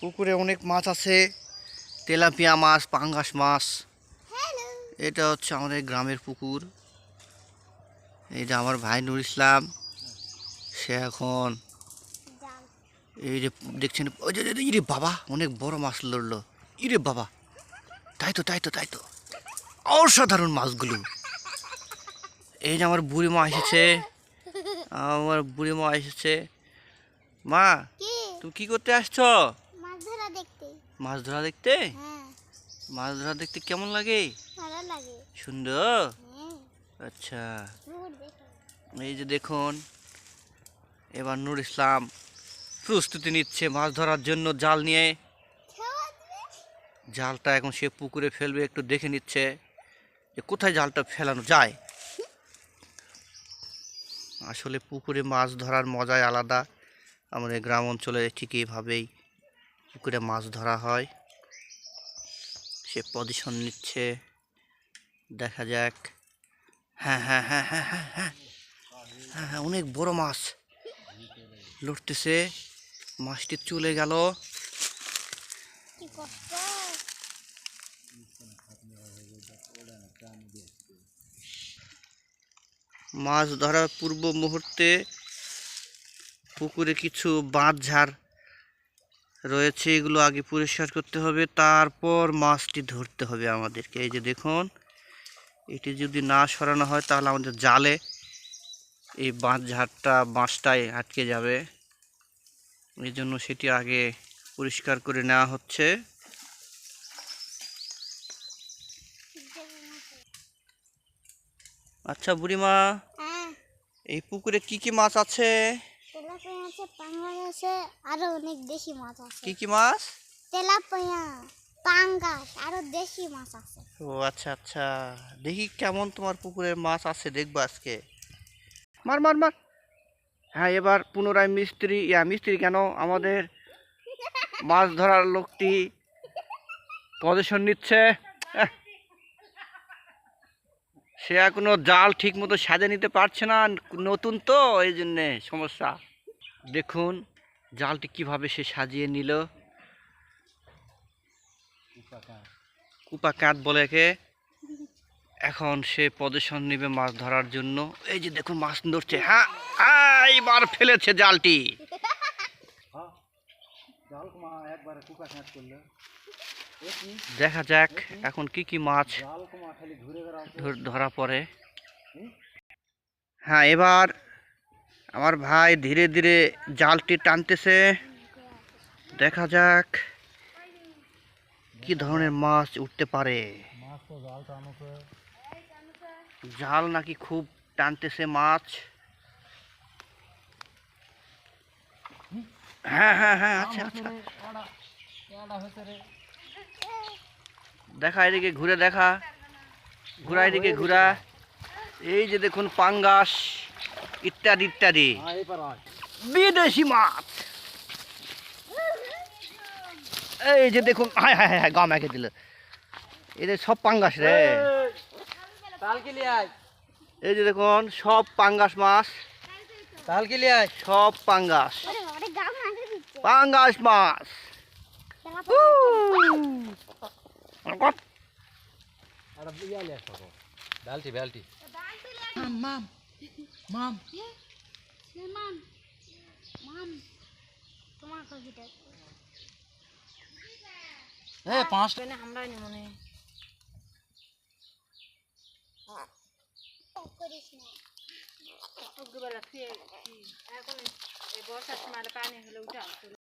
পুকুরে অনেক মাছ আছে তেলাপিয়া মাছ পাঙ্গাস মাছ। এটা হচ্ছে আমাদের গ্রামের পুকুর। এইটা আমার ভাই নুর ইসলাম সে এখন এই যে দেখছেন ইরে বাবা অনেক বড় মাছ লড়লো ইরে বাবা তাই তো তাই তো তাই তো। অসাধারণ মাছগুলো। এই যে আমার বুড়ি মা এসেছে আমার বুড়ি মা এসেছে। মা তুমি কি করতে আসছো? মাছ ধরা দেখতে। মাছ ধরা দেখতে? হ্যাঁ। মাছ ধরা দেখতে কেমন লাগে? ভালো লাগে। সুন্দর? হ্যাঁ। আচ্ছা। এই যে দেখুন এবার নূর ইসলাম প্রস্তুতি নিচ্ছে মাছ ধরার জন্য জাল নিয়ে। জালটা এখন সে পুকুরে ফেলবে একটু দেখে নিচ্ছে যে কোথায় জালটা ফেলানো যায়। আসলে পুকুরে মাছ ধরার মজাই আলাদা। আমাদের গ্রাম অঞ্চলে ঠিক এইভাবেই পুকুরে মাছ ধরা হয়। সে পজিশন নিচ্ছে। দেখা যাক। হ্যাঁ হ্যাঁ হ্যাঁ হ্যাঁ হ্যাঁ হ্যাঁ। হ্যাঁ হ্যাঁ অনেক বড় মাছ। লড়তেছে। মাছটি চলে গেল। মাছ ধরার পূর্ব মুহূর্তে পুকুরে কিছু বাঁধ ঝাড় রয়েছে এগুলো আগে পরিষ্কার করতে হবে তারপর মাছটি ধরতে হবে আমাদেরকে। এই যে দেখুন এটি যদি না সরানো হয় তাহলে আমাদের জালে এই বাঁধ ঝাড়টা বাঁশটাই আটকে যাবে। এই জন্য সেটি আগে পরিষ্কার করে নেওয়া হচ্ছে। আচ্ছা বুড়িমা হ্যাঁ। এই পুকুরে কি কি মাছ আছে? আছে পাঙ্গাস আছে আরও অনেক দেশি মাছ আছে। কি কি মাছ? তেলাপিয়া পাঙ্গাস আরও দেশি মাছ আছে। ও আচ্ছা আচ্ছা। দেখি কেমন তোমার পুকুরের মাছ আছে দেখব আজকে। মার মার মার। হ্যাঁ এবার পুনরায় মিস্ত্রি ইয়া মিস্ত্রি কেন? আমাদের মাছ ধরার লোকটি পজিশন নিচ্ছে। সে এখনও জাল ঠিক মতো সাজে নিতে পারছে না নতুন তো এই জন্যে সমস্যা। দেখুন জালটি কীভাবে সে সাজিয়ে নিল। কুপা কাঁত বলে একে এখন সে পজিশন নেবে মাছ ধরার জন্য। এই যে দেখুন মাছ ধরছে। হ্যাঁ হ্যাঁ, এইবার ফেলেছে জালটি। দেখা যাক এখন কি কি মাছ ধর- ধরা পড়ে। হ্যাঁ এবার আমার ভাই ধীরে ধীরে জালটি টানতেছে। দেখা যাক কি ধরনের মাছ উঠতে পারে। জাল নাকি খুব টানতেছে মাছ। হ্যাঁ হ্যাঁ হ্যাঁ আচ্ছা আচ্ছা দেখা এদিকে, ঘুরে দেখা। ঘুরা এদিকে, ঘুরা। এই যে দেখুন পাঙ্গাস। ইত্যাদি ইত্যাদি। বিদেশি মাছ। এই যে দেখুন হায় হায় হায় গা মেখে দিল। এদের সব পাঙ্গাস রে। এই যে দেখুন সব পাঙ্গাস মাছ। সব পাঙ্গাস। পাঙ্গাস মাছ। তেলাপিয়া আর Mom. Yeah. Say, Mom. Mom. তোমার কবিটা এ পাঁচ পেলে আমরা নি মনে হ্যাঁ। করিস না একবার এখন বর্ষার সময় পানি হলে উঠা